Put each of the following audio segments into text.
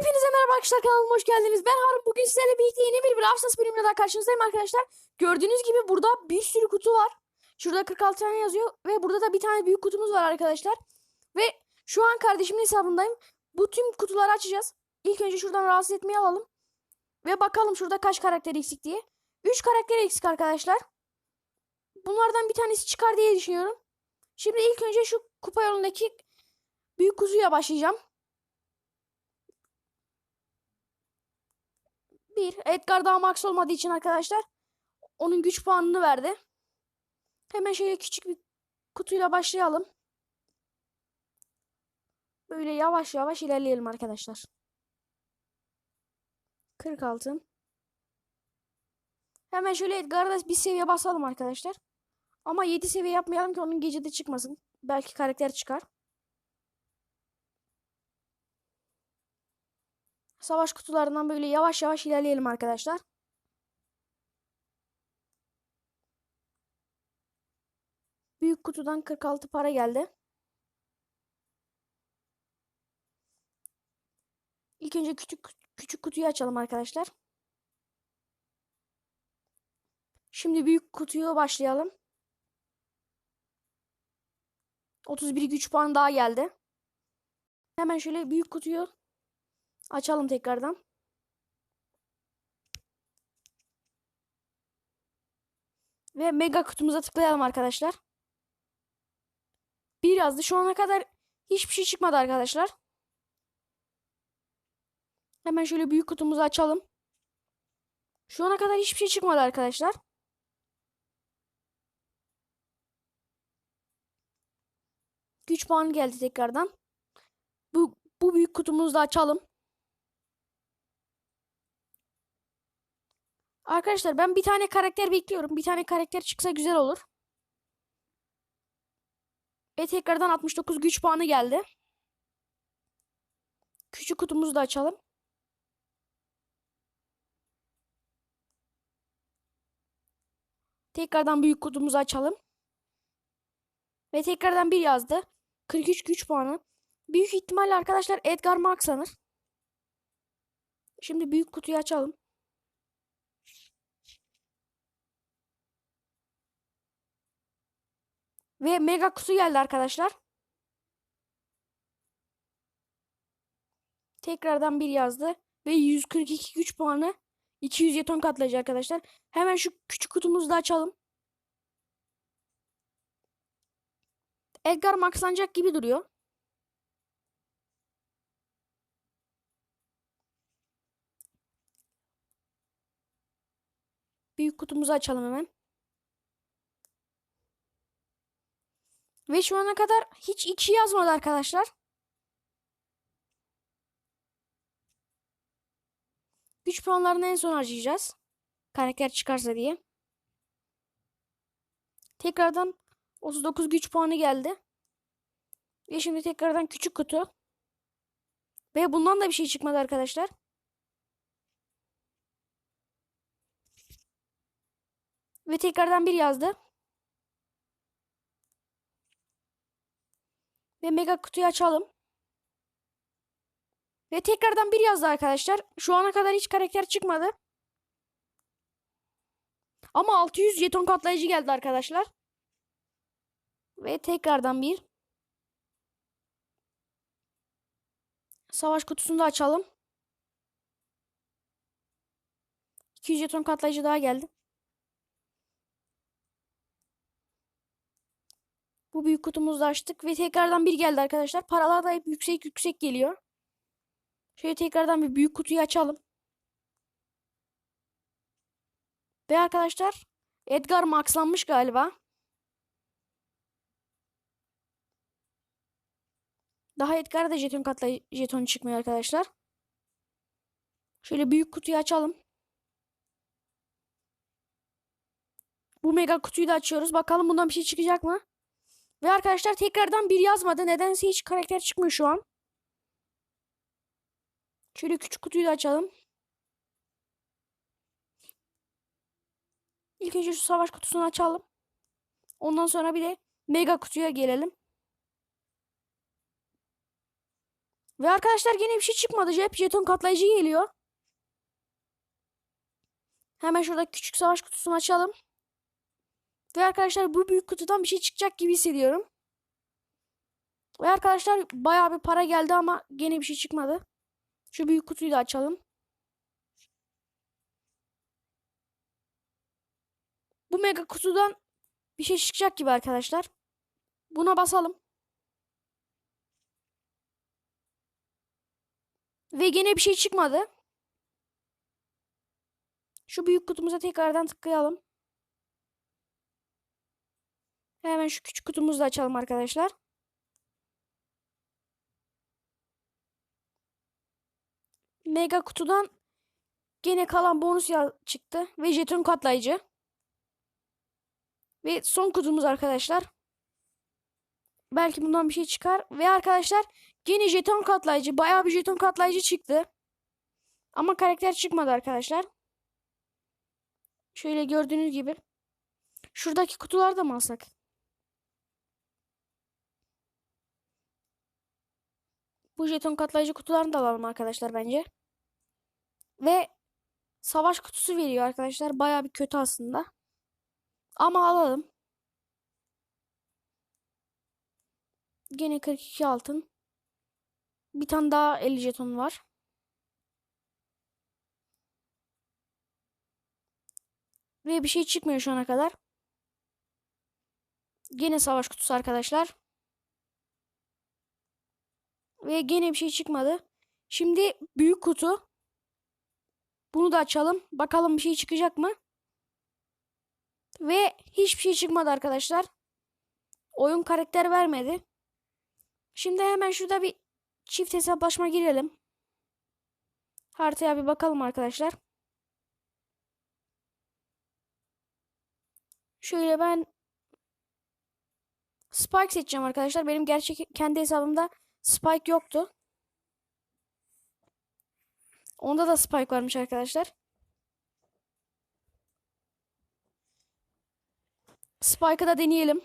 Hepinize merhaba arkadaşlar kanalıma hoş geldiniz. Ben Harun. Bugün sizlerle birlikte yeni bir Brawl Stars bölümüne daha karşınızdayım arkadaşlar. Gördüğünüz gibi burada bir sürü kutu var. Şurada 46 tane yazıyor ve burada da bir tane büyük kutumuz var arkadaşlar. Ve şu an kardeşimin hesabındayım. Bu tüm kutuları açacağız. İlk önce şuradan rahatsız etmeyi alalım. Ve bakalım şurada kaç karakter eksik diye. 3 karakter eksik arkadaşlar. Bunlardan bir tanesi çıkar diye düşünüyorum. Şimdi ilk önce şu kupa yolundaki büyük kutuya başlayacağım. Bir, Edgar daha max olmadığı için arkadaşlar onun güç puanını verdi. Hemen şöyle küçük bir kutuyla başlayalım. Böyle yavaş yavaş ilerleyelim arkadaşlar. 46. Hemen şöyle Edgar'da bir seviye basalım arkadaşlar. Ama 7 seviye yapmayalım ki onun gecede çıkmasın. Belki karakter çıkar. Savaş kutularından böyle yavaş yavaş ilerleyelim arkadaşlar. Büyük kutudan 46 para geldi. İlk önce küçük küçük kutuyu açalım arkadaşlar. Şimdi büyük kutuyu başlayalım. 31 güç puan daha geldi. Hemen şöyle büyük kutuyu açalım tekrardan. Ve mega kutumuza tıklayalım arkadaşlar. Bir yazdı. Şu ana kadar hiçbir şey çıkmadı arkadaşlar. Hemen şöyle büyük kutumuzu açalım. Şu ana kadar hiçbir şey çıkmadı arkadaşlar. Güç puanı geldi tekrardan. Bu, bu büyük kutumuzu da açalım. Arkadaşlar ben bir tane karakter bekliyorum. Bir tane karakter çıksa güzel olur. Ve tekrardan 69 güç puanı geldi. Küçük kutumuzu da açalım. Tekrardan büyük kutumuzu açalım. Ve tekrardan bir yazdı. 43 güç puanı. Büyük ihtimalle arkadaşlar Edgar Max sanır. Şimdi büyük kutuyu açalım. Ve mega kutu geldi arkadaşlar. Tekrardan bir yazdı. Ve 142 güç puanı 200 jeton katlayıcı arkadaşlar. Hemen şu küçük kutumuzu da açalım. Edgar maxlanacak gibi duruyor. Büyük kutumuzu açalım hemen. Ve şu ana kadar hiç iki yazmadı arkadaşlar. Güç puanlarını en son harcayacağız. Karakter çıkarsa diye. Tekrardan 39 güç puanı geldi. Ve şimdi tekrardan küçük kutu. Ve bundan da bir şey çıkmadı arkadaşlar. Ve tekrardan bir yazdı. Ve mega kutuyu açalım. Ve tekrardan bir yazdı arkadaşlar. Şu ana kadar hiç karakter çıkmadı. Ama 600 jeton katlayıcı geldi arkadaşlar. Ve tekrardan bir. Savaş kutusunu da açalım. 200 jeton katlayıcı daha geldi. Bu büyük kutumuzu açtık ve tekrardan bir geldi arkadaşlar. Paralar da hep yüksek yüksek geliyor. Şöyle tekrardan bir büyük kutuyu açalım. Ve arkadaşlar Edgar maxlanmış galiba. Daha Edgar'a da jeton katla jeton çıkmıyor arkadaşlar. Şöyle büyük kutuyu açalım. Bu mega kutuyu da açıyoruz. Bakalım bundan bir şey çıkacak mı? Ve arkadaşlar tekrardan bir yazmadı. Nedense hiç karakter çıkmıyor şu an. Şöyle küçük kutuyu da açalım. İlk önce şu savaş kutusunu açalım. Ondan sonra bir de mega kutuya gelelim. Ve arkadaşlar gene bir şey çıkmadı. Hep jeton katlayıcı geliyor. Hemen şurada küçük savaş kutusunu açalım. Ve arkadaşlar bu büyük kutudan bir şey çıkacak gibi hissediyorum. Ve arkadaşlar bayağı bir para geldi ama gene bir şey çıkmadı. Şu büyük kutuyu da açalım. Bu mega kutudan bir şey çıkacak gibi arkadaşlar. Buna basalım. Ve gene bir şey çıkmadı. Şu büyük kutumuza tekrardan tıklayalım. Hemen şu küçük kutumuzu da açalım arkadaşlar. Mega kutudan gene kalan bonus ya çıktı ve jeton katlayıcı. Ve son kutumuz arkadaşlar. Belki bundan bir şey çıkar. Ve arkadaşlar gene jeton katlayıcı. Bayağı bir jeton katlayıcı çıktı. Ama karakter çıkmadı arkadaşlar. Şöyle gördüğünüz gibi. Şuradaki kutuları da mı alsak? Bu jeton katlayıcı kutularını da alalım arkadaşlar bence. Ve savaş kutusu veriyor arkadaşlar. Bayağı bir kötü aslında. Ama alalım. Gene 42 altın. Bir tane daha 50 jeton var. Ve bir şey çıkmıyor şu ana kadar. Gene savaş kutusu arkadaşlar. Ve gene bir şey çıkmadı. Şimdi büyük kutu. Bunu da açalım. Bakalım bir şey çıkacak mı? Ve hiçbir şey çıkmadı arkadaşlar. Oyun karakter vermedi. Şimdi hemen şurada bir çift hesaplaşma girelim. Haritaya bir bakalım arkadaşlar. Şöyle ben Spike seçeceğim arkadaşlar. Benim gerçek kendi hesabımda Spike yoktu. Onda da Spike varmış arkadaşlar. Spike'ı da deneyelim.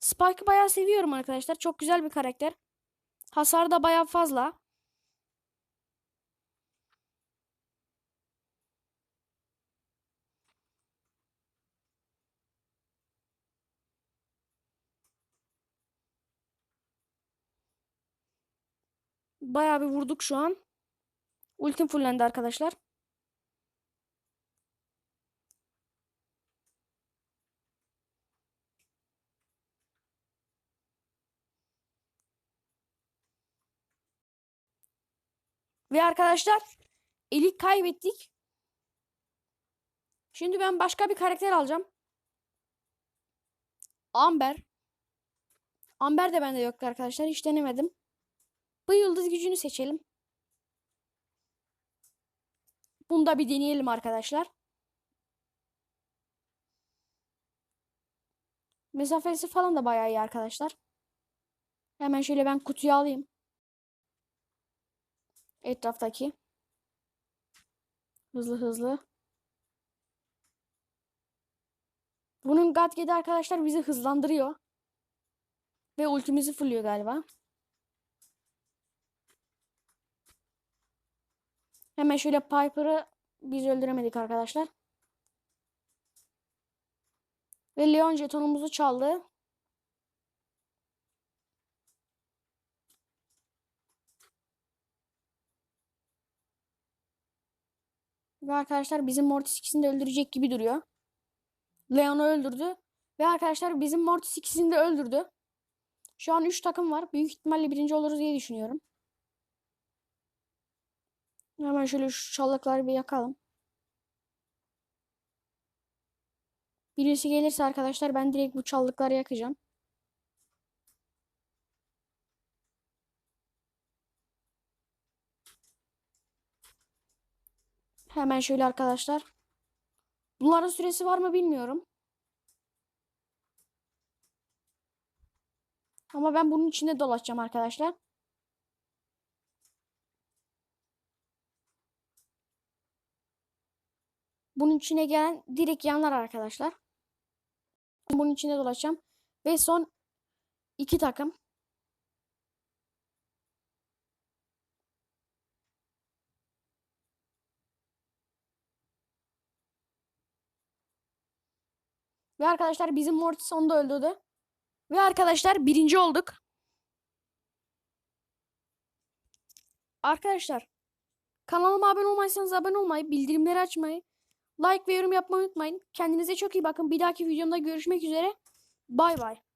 Spike'ı bayağı seviyorum arkadaşlar. Çok güzel bir karakter. Hasar da bayağı fazla. Bayağı bir vurduk şu an. Ultim fullendi arkadaşlar. Ve arkadaşlar elik kaybettik. Şimdi ben başka bir karakter alacağım. Amber. Amber de bende yoktu arkadaşlar. Hiç denemedim. Bu yıldız gücünü seçelim. Bunu da bir deneyelim arkadaşlar. Mesafesi falan da bayağı iyi arkadaşlar. Hemen şöyle ben kutuyu alayım. Etraftaki. Hızlı hızlı. Bunun Gatge'de arkadaşlar bizi hızlandırıyor. Ve ultimizi fulluyor galiba. Hemen şöyle Piper'ı biz öldüremedik arkadaşlar. Ve Leon jetonumuzu çaldı. Ve arkadaşlar bizim Mortis ikisini de öldürecek gibi duruyor. Leon'u öldürdü. Ve arkadaşlar bizim Mortis ikisini de öldürdü. Şu an 3 takım var. Büyük ihtimalle birinci oluruz diye düşünüyorum. Hemen şöyle şu çalıkları bir yakalım. Birisi gelirse arkadaşlar ben direkt bu çallıkları yakacağım. Hemen şöyle arkadaşlar. Bunların süresi var mı bilmiyorum. Ama ben bunun içinde dolaşacağım arkadaşlar. Bunun içine gelen direkt yanar arkadaşlar. Bunun içinde dolaşacağım. Ve son iki takım. Ve arkadaşlar bizim Mortis sonunda öldürdü. Ve arkadaşlar birinci olduk. Arkadaşlar kanalıma abone olmayırsanız abone olmayı, bildirimleri açmayı, like ve yorum yapmayı unutmayın. Kendinize çok iyi bakın. Bir dahaki videomda görüşmek üzere. Bay bay.